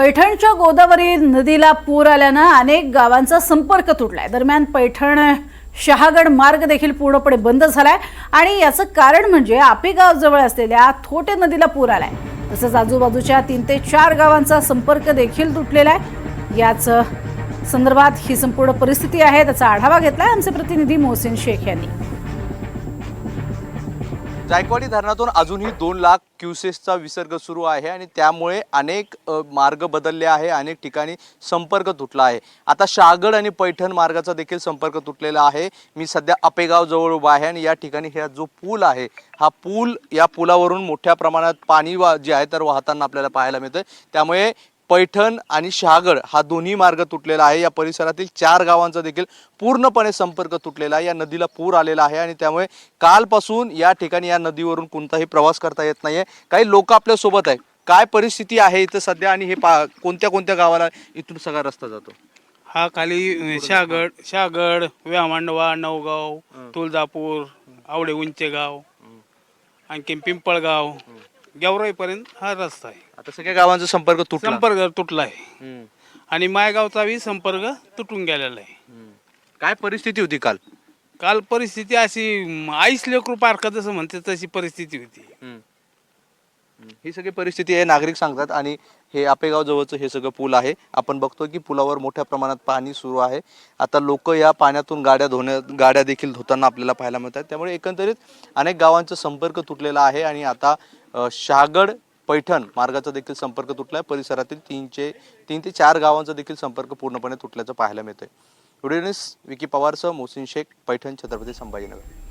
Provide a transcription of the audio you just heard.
पैठणच्या गोदावरी नदीला पूर आल्यानं अनेक गावांचा संपर्क तुटलाय. दरम्यान पैठण शहागड मार्ग देखील पूर्णपणे बंद झालाय आणि याचं कारण म्हणजे आपेगाव जवळ असलेल्या थोटे नदीला पूर आलाय. तसंच आजूबाजूच्या तीन ते चार गावांचा संपर्क देखील तुटलेला आहे. याच संदर्भात ही संपूर्ण परिस्थिती आहे त्याचा आढावा घेतलाय आमचे प्रतिनिधी मोहसिन शेख यांनी. जायकवाडी धरणातून अजूनही दोन लाख क्युसेसचा विसर्ग सुरू आहे आणि त्यामुळे अनेक मार्ग बदलले आहे अनेक ठिकाणी संपर्क तुटला आहे. आता शागड आणि पैठण मार्गाचा देखील संपर्क तुटलेला आहे. मी सध्या अपेगाव जवळ उभा आहे आणि या ठिकाणी हा जो पूल आहे हा पूल या पुलावरून मोठ्या प्रमाणात पाणी वा जे आहे तर वाहताना आपल्याला पाहायला मिळतं त्यामुळे पैठण आणि शहागड हा दोन्ही मार्ग तुटलेला आहे. या परिसरातील चार गावांचा देखील पूर्णपणे संपर्क तुटलेला आहे. या नदीला पूर आलेला आहे आणि त्यामुळे कालपासून या ठिकाणी या नदीवरून कोणताही प्रवास करता येत नाहीये. काही लोक आपल्यासोबत आहे काय परिस्थिती आहे इथं सध्या आणि हे पा कोणत्या कोणत्या गावाला इथून सगळा रस्ता जातो? हा खाली शहागड शहागड व्यामांडवा नवगाव तुळजापूर आवडे उंचेगाव आणखी पिंपळगाव गेवराईपर्यंत हा रस्ता आहे. आता सगळ्या गावांचा संपर्क तुटला. संपर्क तुटला आहे. हम्म, आणि मायगावचा बी संपर्क तुटून गेलेला आहे. हम्म. काय परिस्थिती होती काल? काल परिस्थिती अशी म, आईस लेकरू पार्क जसं म्हणते तशी परिस्थिती होती. हम्म. हम्म. ही सगळी परिस्थिती आहे नागरिक सांगतात आणि हे आपेगाव जवळचं हे सगळं पूल आहे. आपण बघतो की पुलावर मोठ्या प्रमाणात पाणी सुरू आहे. आता लोक या पाण्यातून गाड्या धुण्या गाड्या देखील धुताना आपल्याला पाहायला मिळतात. त्यामुळे एकंदरीत अनेक गावांचा संपर्क तुटलेला आहे आणि आता शहागड पैठण मार्गाचा देखील संपर्क तुटला आहे परिसरातील तीनचे तीन ते चार गावांचा देखील संपर्क पूर्णपणे तुटल्याचं पाहायला मिळतंय. व्हिडिओ न्यूज विकी पवारसह मोहसिन शेख पैठण छत्रपती संभाजीनगर.